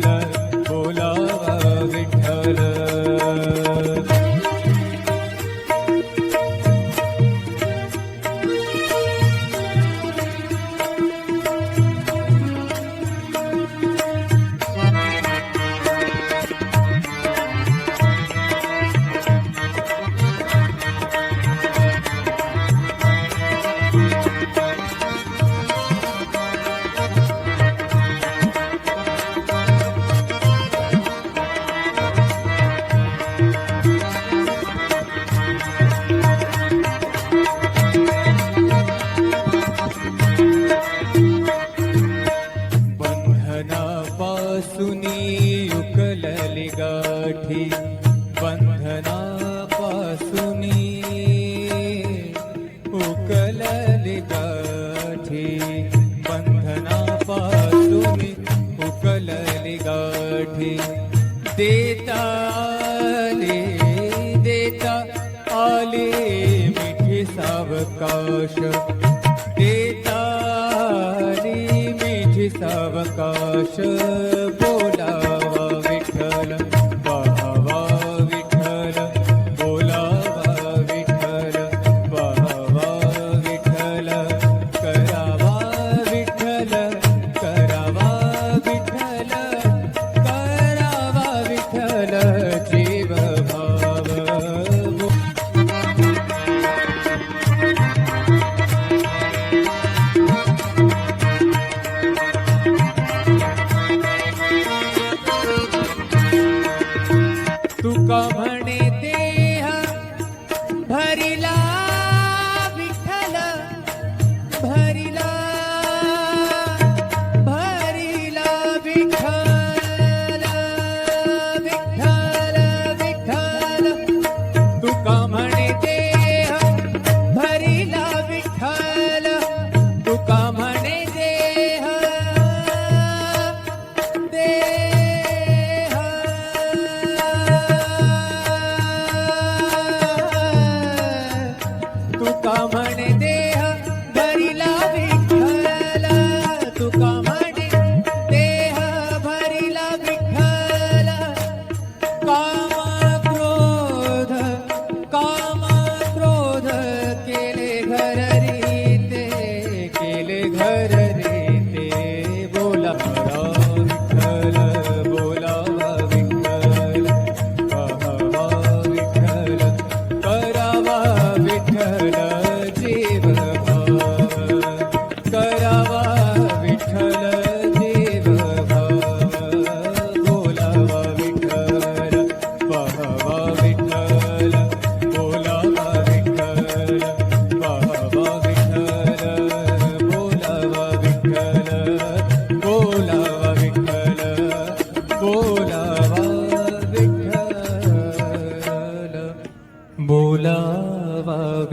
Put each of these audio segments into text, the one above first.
life. अवकाश देता मी सावकाश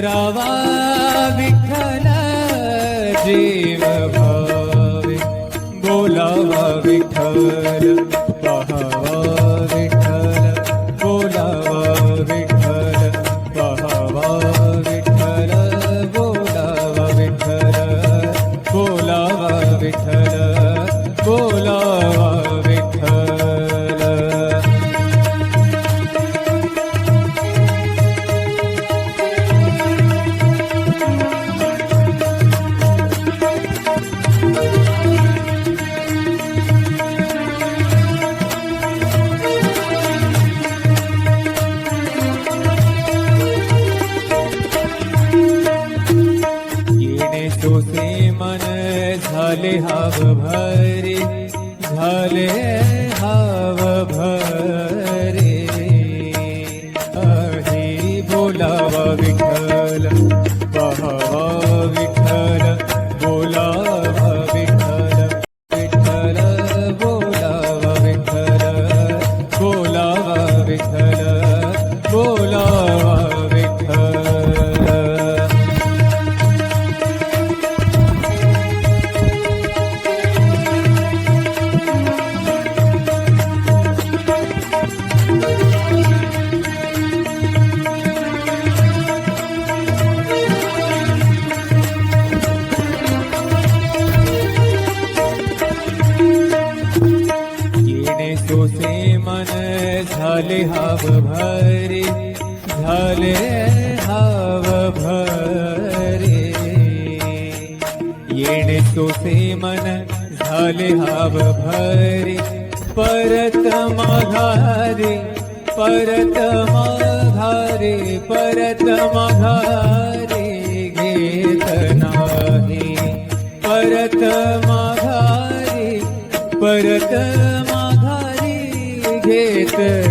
करावा विठ्ठल जी. झाले हाव भरे झाले हाव भरे. येणे तोसे मन झाले हाव भरे. परत माघारे परत माघारे परत माघारे घेत नाही. परत माघारे परत Yeah.